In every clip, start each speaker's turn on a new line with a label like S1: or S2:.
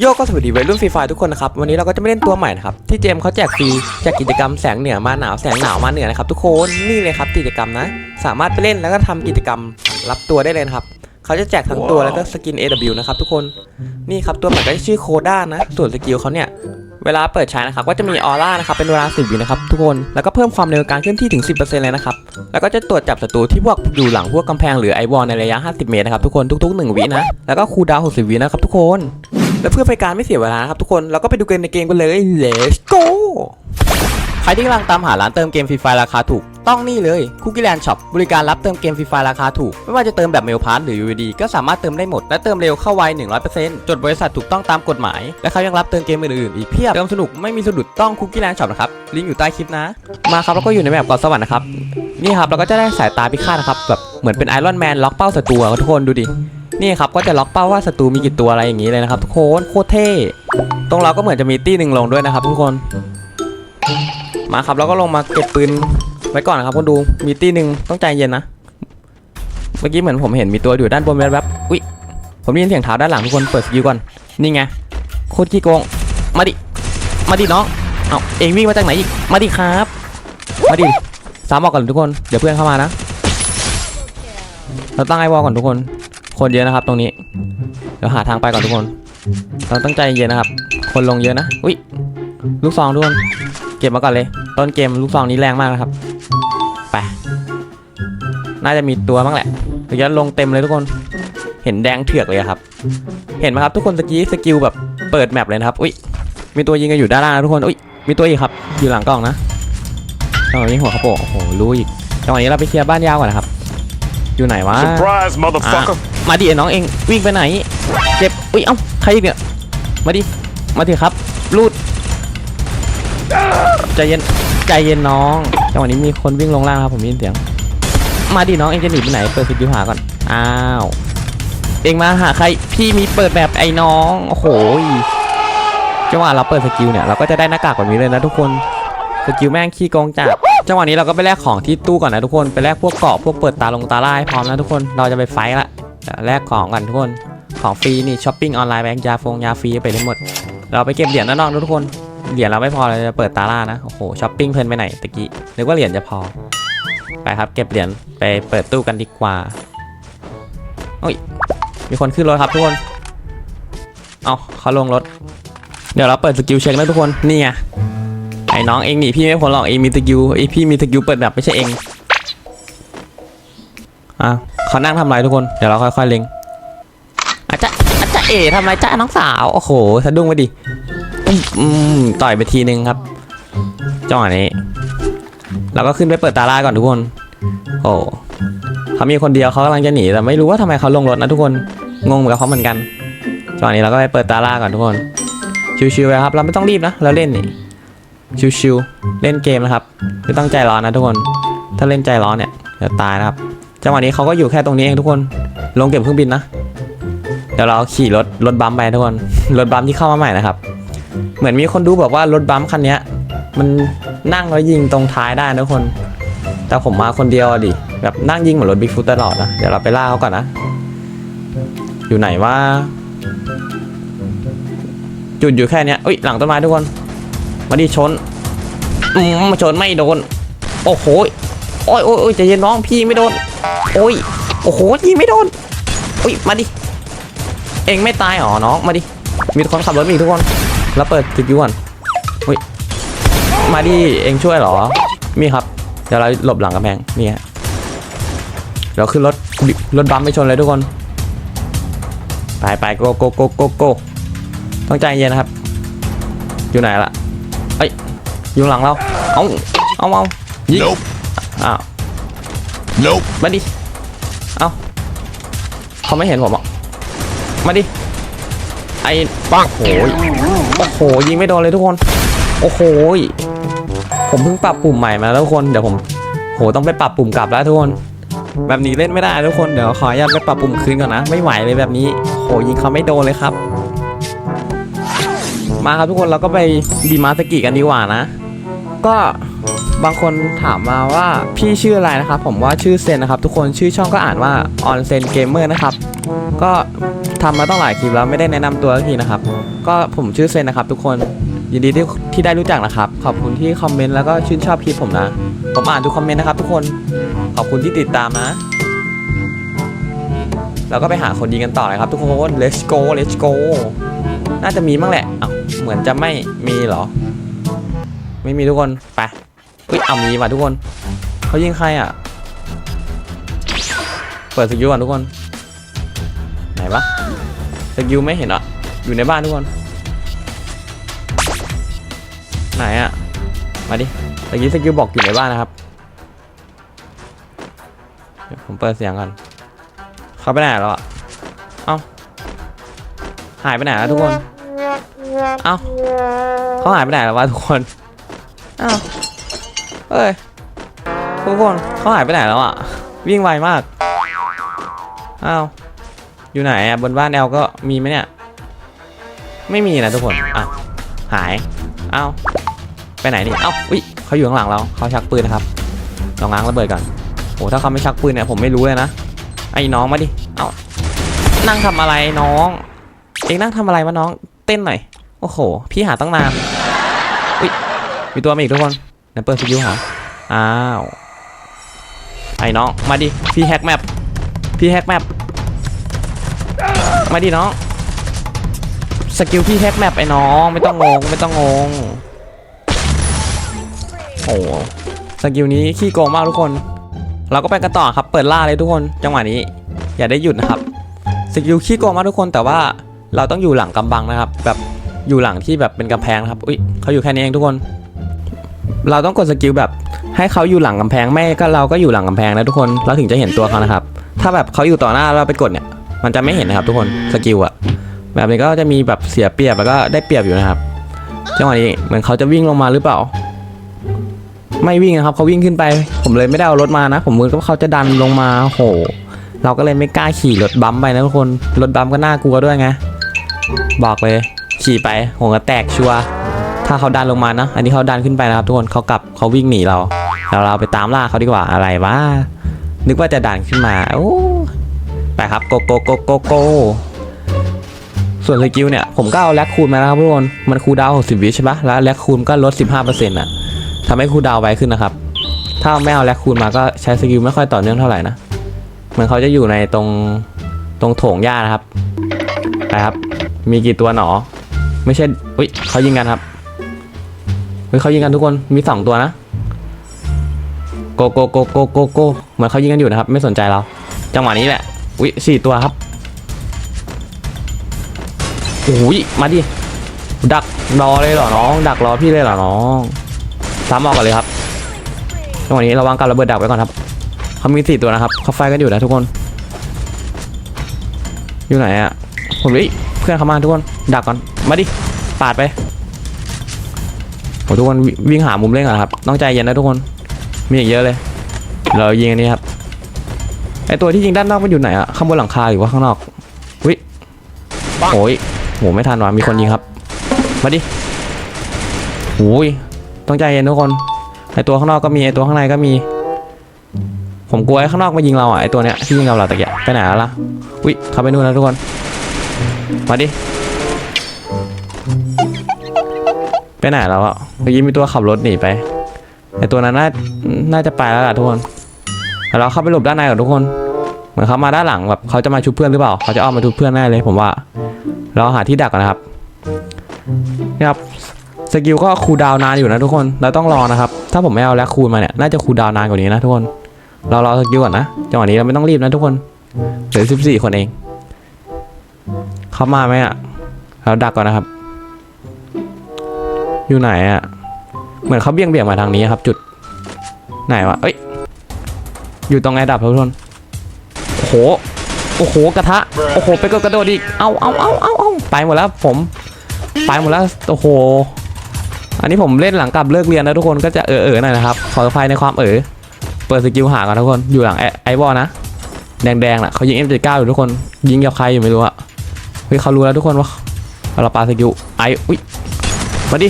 S1: โยก็สวัสดีวัยรุ่นฟรีไฟทุกคนนะครับวันนี้เราก็จะไม่เล่นตัวใหม่นะครับที่เจมเขาแจกฟรีแจกกิจกรรมแสงเหนือมาหนาวแสงหนาวมาเหนือนะครับทุกคนนี่เลยครับกิจกรรมนะ สามารถไปเล่นแล้วก็ทำกิจกรรมรับตัวได้เลยครับเขาจะแจกทั้งตัวแล้วก็สกิน AW นะครับทุกคนนี่ครับตัวใหม่ก็ชื่อโคด้านะส่วนสกิลเขาเนี่ยเวลาเปิดใช้นะครับก็จะมีออร่านะครับเป็นเวลา 10วินะครับทุกคนแล้วก็เพิ่มความเร็วการเคลื่อนที่ถึง 10%เลยนะครับแล้วก็จะตรวจจับศัตรูที่พวกอยู่หลังพวกกำแพงหรือไอวอลในระยะ 50 เมตรนะครับทุกคนทุกๆ 1 วินะแล้วก็คูดาว 60 วินะครับทุกคน และเพื่อเป็นการไม่เสียเวลานะครับทุกคนเราก็ไปดูกันในเกมกันเลย let's go ใครที่กำลังตามหาร้านเติมเกมฟรีไฟราคาถูกต้องนี่เลยคุกกี้แลนด์ช็อปบริการรับเติมเกมฟรีไฟราคาถูก ไม่ว่าจะเติมแบบเมลพาร์หรือ UVD ก็สามารถเติมได้หมด และเติมเร็วเข้าไว 100%จดบริษัทถูกต้องตามกฎหมาย และเขายังรับเติมเกมอื่นๆอีกเพียบ เติมสนุกไม่มีสะดุดต้องคุกกี้แลนด์ช็อปนะครับ ลิงก์อยู่ใต้คลิปนะ มาครับแล้วก็อยู่ในแบบเกาะสวรรค์นะครับนี่ครับเราก็จะได้สายตาพิฆาตนะครับแบบเหมือนเป็นไอรอนแมนล็อกเป้าศัตรูทุกคนดูดิ นี่ครับก็จะล็อกเป้าว่าศัตรูมีกี่ตัวอะไรอย่างนี้เลยนะครับทุกคนโคตรเท่ตรงเราก็เหมือนจะมีตี้หนึ่งลงด้วยนะครับทุกคน มาครับเราก็ลงมาเก็บปืนไว้ก่อนนะครับคนดูมีตี้หนึ่งต้องใจเย็นนะเมื่อกี้เหมือนผมเห็นมีตัวอยู่ด้านบนแวบๆอุ้ยผมได้ยินเสียงเท้าด้านหลังทุกคนเปิดสกิลก่อนนี่ไงโคตรขี้โกงมาดิมาดิน้องเอาเองวิ่งมาจากไหนอีกมาดิครับ มาดิสามบอกก่อนทุกคนเดี๋ยวเพื่อนเข้ามานะเราตั้งไอวอลก่อนทุกคน คนเยอะนะครับตรงนี้ เดี๋ยวหาทางไปก่อนทุกคน เราตั้งใจเย็นนะครับ คนลงเยอะนะ อุ้ย ลูกซองทุกคนเก็บมาก่อนเลย ต้นเกมลูกซองนี้แรงมากนะครับ ไป น่าจะมีตัวบ้างแหละเดี๋ยวลงเต็มเลยทุกคน เห็นแดงเถือกเลยครับ เห็นไหมครับทุกคนสกี้สกิลแบบเปิดแมปเลยนะครับ อุ้ย มีตัวยิงกันอยู่ด้านล่างนะทุกคน อุ้ย มีตัวอีกครับ อยู่หลังกล้องนะจังหวะนี้หัวเขาโปกโอ้โห รู้อีกจังหวะนี้เราไปเคลียร์บ้านยาวก่อนนะครับ อยู่ไหนวะ
S2: Surprise, motherfucker!
S1: มาดิไอ้น้องเองวิ่งไปไหน เจ็บ อุ้ยเอ้าใครอีกเนี่ย มาดิ มาดิครับลูดใจเย็นใจเย็นน้องจังหวะนี้มีคนวิ่งลงล่างครับผมได้ยินเสียง มาดิน้องเองจะหนีไปไหนเปิดสกิลหาก่อนอ้าว เองมาหาใครพี่มีเปิดแบบไอ้น้องโอ้โหจังหวะเราเปิดสกิลเนี่ยเราก็จะได้หน้ากากแบบนี้เลยนะทุกคนสกิลแม่งขี้โกงจัด จังหวะนี้เราก็ไปแลกของที่ตู้ก่อนนะทุกคนไปแลกพวกเกาะพวกเปิดตาลงตาล่าให้พร้อมนะทุกคนเราจะไปไฟท์ละเดี๋ยวแลกของกันทุกคนของฟรีนี่ช้อปปิ้งออนไลน์แบงค์ยาฟงยาฟรีไปได้หมด เราไปเก็บเหรียญด้านนอกทุกคนเหรียญเราไม่พอเราจะเปิดตาล่านะโอ้โหช้อปปิ้งเพลินไปไหนตะกี้นึกว่าเหรียญจะพอไปครับเก็บเหรียญไปเปิดตู้กันดีกว่าโอ้ยมีคนขึ้นรถครับทุกคนเอาเขาลงรถ เดี๋ยวเราเปิดสกิลเช็คนะทุกคนนี่ไง น้องเองหนีพี่ไม่พ้นหรอกเองมีสกิลไอยพี่มีสกิลเปิดแบบไม่ใช่เองอะเขานั่งทำอะไรทุกคนเดี๋ยวเราค่อยๆเล็งอาจจะอาจจะเอ๋ทำอะไรจ้าน้องสาวโอ้โหสะดุ้งไปดิอืมอืมต่อยไปทีนึงครับจังหวะนี้เราก็ขึ้นไปเปิดตาล่าก่อนทุกคน โอ้เขามีคนเดียวเขากำลังจะหนีแต่ไม่รู้ว่าทำไมเขาลงรถนะทุกคนงงกับเขาเหมือนกันจังหวะนี้เราก็ไปเปิดตาล่าก่อนทุกคนชิวๆไปครับ เราไม่ต้องรีบนะ เราเล่นนี่ ชิวๆเล่นเกมนะครับไม่ต้องใจร้อนนะทุกคน ถ้าเล่นใจร้อนเนี่ยเดี๋ยวตายนะครับ จังหวะนี้เขาก็อยู่แค่ตรงนี้เองทุกคน ลงเก็บเครื่องบินนะ เดี๋ยวเราขี่รถรถบัมไปทุกคน รถบัมที่เข้ามาใหม่นะครับ เหมือนมีคนดูบอกว่ารถบัมคันนี้มันนั่งแล้วยิงตรงท้ายได้นะทุกคน แต่ผมมาคนเดียวดิ แบบนั่งยิงเหมือนรถบิ๊กฟุตตลอดนะ เดี๋ยวเราไปล่าเขาก่อนนะ อยู่ไหนว่าจุดอยู่แค่นี้อุ้ยหลังต้นไม้ทุกคน มาดิชนอืมชนไม่โดน โอ้โหโอ้ยโอ้ยโอ้ยใจเย็นน้องพี่ไม่โดน โอ้ย โอ้โหยิงไม่โดนอุ้ยมาดิ เองไม่ตายหรอน้อง มาดิ มีคนขับรถมีทุกคน แล้วเปิดสกิลก่นอุ้ย มาดิ เองช่วยเหรอ มีครับ เดี๋ยวเราหลบหลังกำแพงนี่ฮะเดี๋ยวขึ้นรถรถบัมป์ไปชนเลยทุกคน ไปไปโกโกโกโกโกต้องใจเย็นนะครับ อยู่ไหนล่ะ เอ้ยอยู่หลังเราเอาเอาเอายิง
S2: Nope.
S1: อ้าว
S2: Nope.
S1: มาดิเอาเขาไม่เห็นผมอะมาดิไอ้ปังโอ้ยโอ้โหยิงไม่โดนเลยทุกคน โอ้โหยผมเพิ่งปรับปุ่มใหม่มาแล้วทุกคนเดี๋ยวผมโหต้องไปปรับปุ่มกลับแล้วทุกคน แบบนี้เล่นไม่ได้ทุกคนเดี๋ยวขออนุญาตไปปรับปุ่มคืนก่อนนะ ไม่ไหวเลยแบบนี้โหยิงเขาไม่โดนเลยครับ มาครับทุกคนเราก็ไปบีมาสกิกันดีกว่านะ ก็บางคนถามมาว่าพี่ชื่ออะไรนะครับ ผมว่าชื่อเซนนะครับ ทุกคนชื่อช่องก็อ่านว่าออนเซนเกมเมอร์นะครับก็ทำมาต้องหลายคลิปแล้วไม่ได้แนะนำตัวสักทีนะครับ ก็ผมชื่อเซนนะครับ ทุกคนยินดีที่ที่ได้รู้จักนะครับ ขอบคุณที่คอมเมนต์แล้วก็ชื่นชอบคลิปผมนะ ผมอ่านทุกคอมเมนต์นะครับ ทุกคนขอบคุณที่ติดตามนะเราก็ไปหาคนยิงกันต่อเลยครับ ทุกคน let's go let's go น่าจะมีบ้างแหละเอ้าเหมือนจะไม่มีเหรอ ไม่มีทุกคน ไปอุ้ยเอามีว่ะทุกคน เขายิงใครอะ เปิดสกิลก่อนทุกคน ไหนวะสกิลไม่เห็นอะ อยู่ในบ้านทุกคน ไหนอะ มาดิตะกี้สกิลบอกอยู่ในบ้านนะครับ ผมเปิดเสียงก่อน เขาไปไหนแล้วอะ เอ้า หายไปไหนแล้วทุกคน เอ้าเขาหายไปไหนแล้ววะทุกคน เอ้าเอ้ยทุกคนเขาหายไปไหนแล้วอะ วิ่งไวมาก เอ้าอยู่ไหนอะบนบ้านแอลก็มีไหมเนี่ย ไม่มีนะทุกคน อะ หาย เอ้าไปไหนนี่ เอ้าอุ้ยเขาอยู่ข้างหลังเราเขาชักปืนนะครับลองง้างระเบิดก่อนโอ้ถ้าเขาไม่ชักปืนเนี่ยผมไม่รู้เลยนะ ไอ้น้องมาดิ เอ้านั่งทำอะไรน้อง องนั่งทำอะไรวะน้อง เต้นหน่อย โอ้โห พี่หาตั้งนานอุ้ยมีตัวมาอีกทุกคนเดี๋ยวเปิดสกิลหาอ้าว ไอ้น้อง มาดิ พี่แฮกแมป พี่แฮกแมป มาดิน้อง สกิลพี่แฮกแมปไอ้น้อง ไม่ต้องงง ไม่ต้องงง โอ้สกิลนี้ขี้โกงมากทุกคน เราก็ไปกันต่อครับ เปิดล่าเลยทุกคน จังหวะนี้ อย่าได้หยุดนะครับ สกิลขี้โกงมากทุกคนแต่ว่า เราต้องอยู่หลังกำบังนะครับ แบบอยู่หลังที่แบบเป็นกำแพงนะครับอุ้ยเขาอยู่แค่นี้เองทุกคน เราต้องกดสกิลแบบให้เขาอยู่หลังกำแพงไม่ก็เราก็อยู่หลังกำแพงนะทุกคนเราถึงจะเห็นตัวเขานะครับ ถ้าแบบเขาอยู่ต่อหน้าเราไปกดเนี่ย มันจะไม่เห็นนะครับ ทุกคนสกิลอะแบบนี้ก็จะมีแบบเสียเปรียบแล้วก็ได้เปรียบอยู่นะครับจังหวะนี้เหมือนเขาจะวิ่งลงมาหรือเปล่า ไม่วิ่งนะครับเขาวิ่งขึ้นไป ผมเลยไม่ได้เอารถมานะ ผมมือก็เขาจะดันลงมาโห เราก็เลยไม่กล้าขี่รถบัมไปนะทุกคนรถบัมก็น่ากลัวด้วยไง บอกเลย ขี่ไปหัวกระแตกชัวร์ถ้าเขาดันลงมานะ อันนี้เขาดันขึ้นไปนะครับทุกคนเขากลับเขาวิ่งหนีเราเราเราไปตามล่าเขาดีกว่าอะไรวะนึกว่าจะดันขึ้นมาโอ้ไปครับโกโกโกโกโกส่วนสกิลเนี่ยผมก็เอาแลกคูณมาแล้วครับทุกคนมันคูดาวน์60วิใช่ปะแล้วแลกคูณก็ลด 15%อะทำให้คูดาวไวขึ้นนะครับ ถ้าไม่เอาแลกคูณมาก็ใช้สกิลไม่ค่อยต่อเนื่องเท่าไหร่นะเหมือนเขาจะอยู่ในตรงตรงโถงหญ้านะครับไปครับ มีกี่ตัวหนอ ไม่ใช่อุ้ยเขายิงกันครับเฮ้ยเขายิงกันทุกคนมีสองตัวนะโกโกโกโกโกโกเหมือนเขายิงกันอยู่นะครับ ไม่สนใจเรา จังหวะนี้แหละอุ้ยสี่ตัวครับโอ้ยมาดิดักรอเลยเหรอน้อง ดักรอพี่เลยเหรอน้องซ้ำออกกันเลยครับจังหวะนี้ระวังการระเบิดดักไว้ก่อนครับเขามีสี่ตัวนะครับเขาไฟกันอยู่นะทุกคน อยู่ไหนอะผมเฮ้ย เพื่อนเขามาทุกคนดักก่อนมาดิปาดไปโหทุกคนวิ่งหามุมเล่นก่อนครับต้องใจเย็นนะทุกคนมีอีกเยอะเลย เรายิงอันนี้ครับไอตัวที่ยิงด้านนอกมันอยู่ไหนอะข้างบนหลังคาหรือว่าข้างนอกวิโอ้ยโหไม่ทันว่ะมีคนยิงครับ มาดิโอ้ยต้องใจเย็นทุกคนไอตัวข้างนอกก็มีไอตัวข้างในก็มี ผมกลัวไอข้างนอกมายิงเราอะไอตัวเนี้ยที่ยิงเราเราตะเกียบไปไหนแล้วล่ะอุ้ยเข้าไปนู่นแล้วทุกคน มาดิ ไปไหนแล้วอะเมื่อกี้มีตัวขับรถหนีไปไอตัวนั้นน่าน่าจะไปแล้วล่ะทุกคนเราเข้าไปหลบด้านในก่อนทุกคน เหมือนเขามาด้านหลังแบบเขาจะมาชุบเพื่อนหรือเปล่า เขาจะอ้อมมาชุบเพื่อนแน่เลยผมว่า เราหาที่ดักก่อนนะครับนี่ครับสกิลก็คูลดาวน์นานอยู่นะทุกคน เราต้องรอนะครับ ถ้าผมไม่เอาแล้วคูลมาเนี่ย น่าจะคูลดาวน์นานกว่านี้นะทุกคน เรารอสกิลก่อนนะ จังหวะนี้เราไม่ต้องรีบนะทุกคน เหลือสิบสี่คนเอง เขามาไหมอะเราดักก่อนนะครับ อยู่ไหนอะเหมือนเขาเบี่ยงเบี่ยงมาทางนี้ครับ จุด ไหนวะเอ้ย อยู่ตรงไอ้ดับครับทุกคนโอ้โห โอ้โหกระทะ โอ้โหไปกดกระโดดอีก เอาเอาเอาเอาเอาไปหมดแล้วผม ไปหมดแล้ว โอ้โห อันนี้ผมเล่นหลังกลับเลิกเรียนนะทุกคนก็จะเออเออหน่อยนะครับ ขออภัยในความเออเปิดสกิลหากันทุกคน อยู่หลังไอไอวอลนะ แดงๆน่ะเขายิง M79 อยู่ทุกคน ยิงกับใครอยู่ไม่รู้อะ ฮ้ยเขารู้แล้วทุกคนว่าเราปาสกิลไออุ้ยมาดิ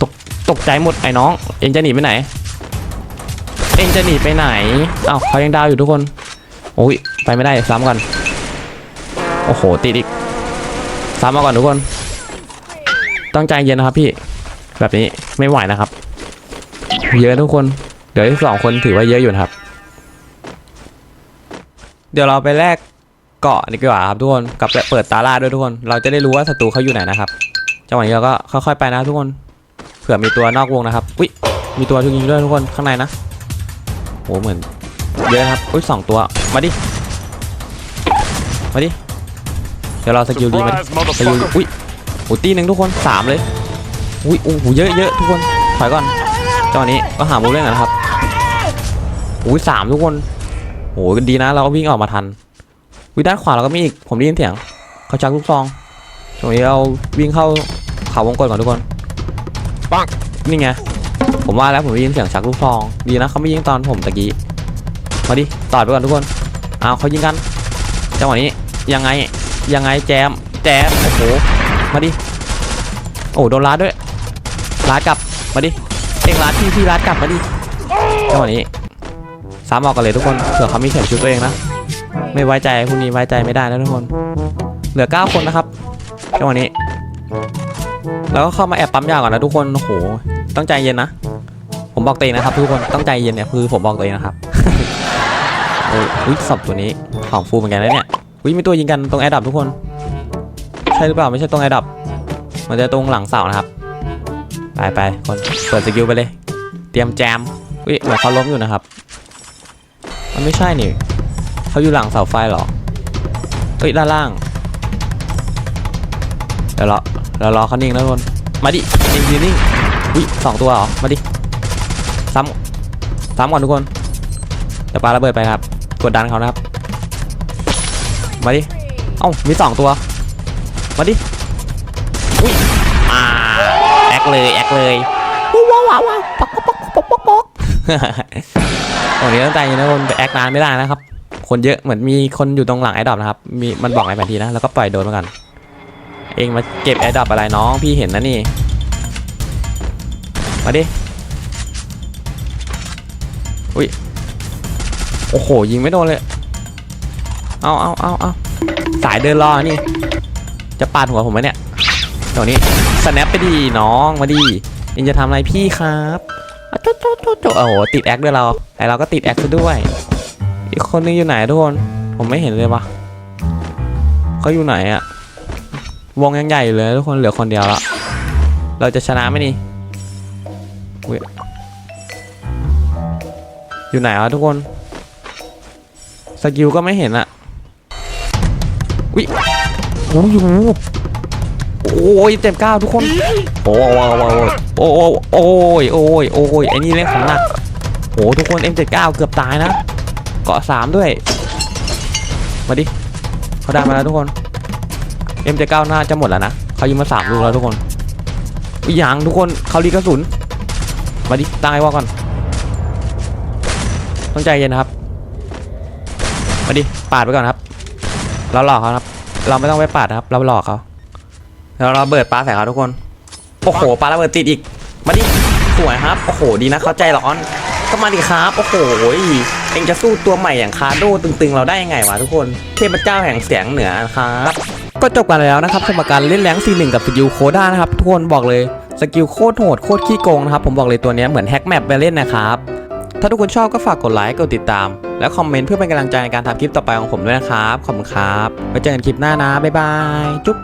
S1: ตกตกใจหมดไอ้น้อง เอ็งจะหนีไปไหน เอ็งจะหนีไปไหนอ้าวเขายังดาวอยู่ทุกคนโอ้ยไปไม่ได้ซ้ำกันโอ้โหติดอีกซ้ำมาก่อนทุกคนต้องใจเย็นนะครับพี่แบบนี้ไม่ไหวนะครับ เยอะทุกคน เดี๋ยวสองคนถือว่าเยอะอยู่นะครับ เดี๋ยวเราไปแลก เกาะดีกว่าครับทุกคนกับเปิดตาล่าด้วยทุกคน เราจะได้รู้ว่าศัตรูเขาอยู่ไหนนะครับจังหวะนี้เราก็ค่อยๆไปนะทุกคนเผื่อมีตัวนอกวงนะครับอุ้ยมีตัวทุกยิงด้วยทุกคนข้างในนะโหเหมือนเยอะนะครับอุ้ยสองตัวมาดิมาดิเดี๋ยวเราสกิลดีมาดิสกิลอุ้ยโอ้ตีหนึ่งทุกคนสามเลยอุ้ยโอ้โหเยอะเยอะทุกคนถอยก่อนจังหวะนี้ก็หามุมเล่นกันนะครับอุ้ยสามทุกคนโอ้โหดีนะ เราก็วิ่งออกมาทัน วิด้านขวาเราก็มีอีก ผมได้ยินเสียง เขาชักลูกซองตรงนี้เราวิ่งเข้าเขาวงกลก่อนทุกคน
S2: ปัง
S1: นี่ไง ผมว่าแล้วผมได้ยินเสียงชักลูกซอง ดีนะเขาไม่ยิงตอนผมตะกี้ มาดิ ต่อยไปก่อนทุกคนอ้าวเขายิงกัน จังหวะนี้ ยังไง ยังไงแจม แจม โอ้โห มาดิ โอ้โดนลัดด้วยลัดกลับ มาดิ เองลัดพี่พี่ลัดกลับมาดิ จังหวะนี้สามออกกันเลยทุกคน เผื่อเขามีเข็มชุดตัวเองนะ ไม่ไว้ใจพวกนี้ไว้ใจไม่ได้นะทุกคน เหลือ 9 คนนะครับจังหวะนี้ แล้วก็เข้ามาแอบปั๊มยาก่อนนะทุกคนโอ้โหต้องใจเย็นนะ ผมบอกตัวเองนะครับ ทุกคนต้องใจเย็นเนี่ยคือผมบอกตัวเองนะครับโอ้ยอุ๊ยศพตัวนี้ของฟูเหมือนกันนะเนี่ยอุ้ยมีตัวยิงกันตรงแอร์ดับทุกคน ใช่หรือเปล่าไม่ใช่ตรงแอร์ดับมันจะตรงหลังเสานะครับ ไปไปคนเปิดสกิลไปเลย เตรียมแจมอุ้ยเหมือนเขาล้มอยู่นะครับ มันไม่ใช่นี่ เขาอยู่หลังเสาไฟเหรอ เฮ้ยด้านล่าง เดี๋ยวรอเดี๋ยวรอเขานิ่งนะทุกคน มาดินิ่งยืนนิ่งอุ้ยสองตัวเหรอ มาดิ ซ้ำซ้ำก่อนทุกคน เดี๋ยวปาระเบิดไปครับ กดดันเขานะครับ มาดิ เอ้า มีสองตัว มาดิ อุ้ยอ่าแอคเลยแอคเลยว้าวว้าวว้าวปอกปอกปอกปอกปอกตรงนี้ตั้งใจนนะคนไปแอคนานไม่ได้นะครับ คนเยอะเหมือนมีคนอยู่ตรงหลังไอ้ดอปนะครับมีมันบอกในแผนที่นะแล้วก็ปล่อยโดนมากัน เองมาเก็บแอร์ดอปอะไรน้องพี่เห็นนะนี่ มาดิอุ้ยโอ้โหยิงไม่โดนเลย เอาเอาเอาเอาสายเดินรอนี่ จะปาดหัวผมไหมเนี่ยตรงนี้สแนปไปดีน้องมาดีเองจะทำอะไรพี่ครับโจ๊ะโจ๊ะโจ๊ะโจ๊ะโอ้โหติดแอคด้วยเรา แต่เราก็ติดแอคซะด้วย อีกคนนึงอยู่ไหนทุกคน ผมไม่เห็นเลยวะเขาอยู่ไหนอะวงยังใหญ่เลยทุกคนเหลือคนเดียวละเราจะชนะไหมนี่อยู่ไหนวะทุกคนสกิลก็ไม่เห็นอะวิโอ้ยโอ้ยเต็มเก้าทุกคน โอ้โหโอ้โหโอ้ยโอ้ยโอ้ยไอ้นี่เล่นของหนักโอ้ทุกคน M79 เกือบตายนะ เกาะสามด้วย มาดิเขาได้มาแล้วทุกคนเอ็มเจเก้าหน่าจะหมดแล้วนะเขายิงมาสามลูกแล้วทุกคนอยยังทุกคนเขารีกระสุน มาดิตั้งไอ้ว่าก่อนต้องใจเย็นนะครับ มาดิปาดไปก่อนครับ เราหลอกเขาครับ เราไม่ต้องไปปาดนะครับ เราหลอกเขาแล้วเราเบิดปลาใส่เขาทุกคน โอ้โหปลาระเบิดติดอีก มาดิสวยครับ โอ้โหดีนะ เขาใจร้อน ก็มาดิครับ โอ้โห เองจะสู้ตัวใหม่อย่างคาร์โดตึงๆ เราได้ยังไงวะทุกคน เทพเจ้าแห่งเสียงเหนือครับก็จบกันแล้วนะครับสำหรับการเล่นแรงซีหนึ่งกับสกิลโคด้านะครับทุกคนบอกเลยสกิลโคตรโหดโคตรขี้โกงนะครับผมบอกเลยตัวนี้เหมือนแฮกแมปไปเล่นนะครับถ้าทุกคนชอบก็ฝากกดไลค์กดติดตาม และคอมเมนต์เพื่อเป็นกำลังใจในการทำคลิปต่อไปของผมด้วยนะครับขอบคุณครับไว้เจอกันคลิปหน้านะบ๊ายบายจุ๊บ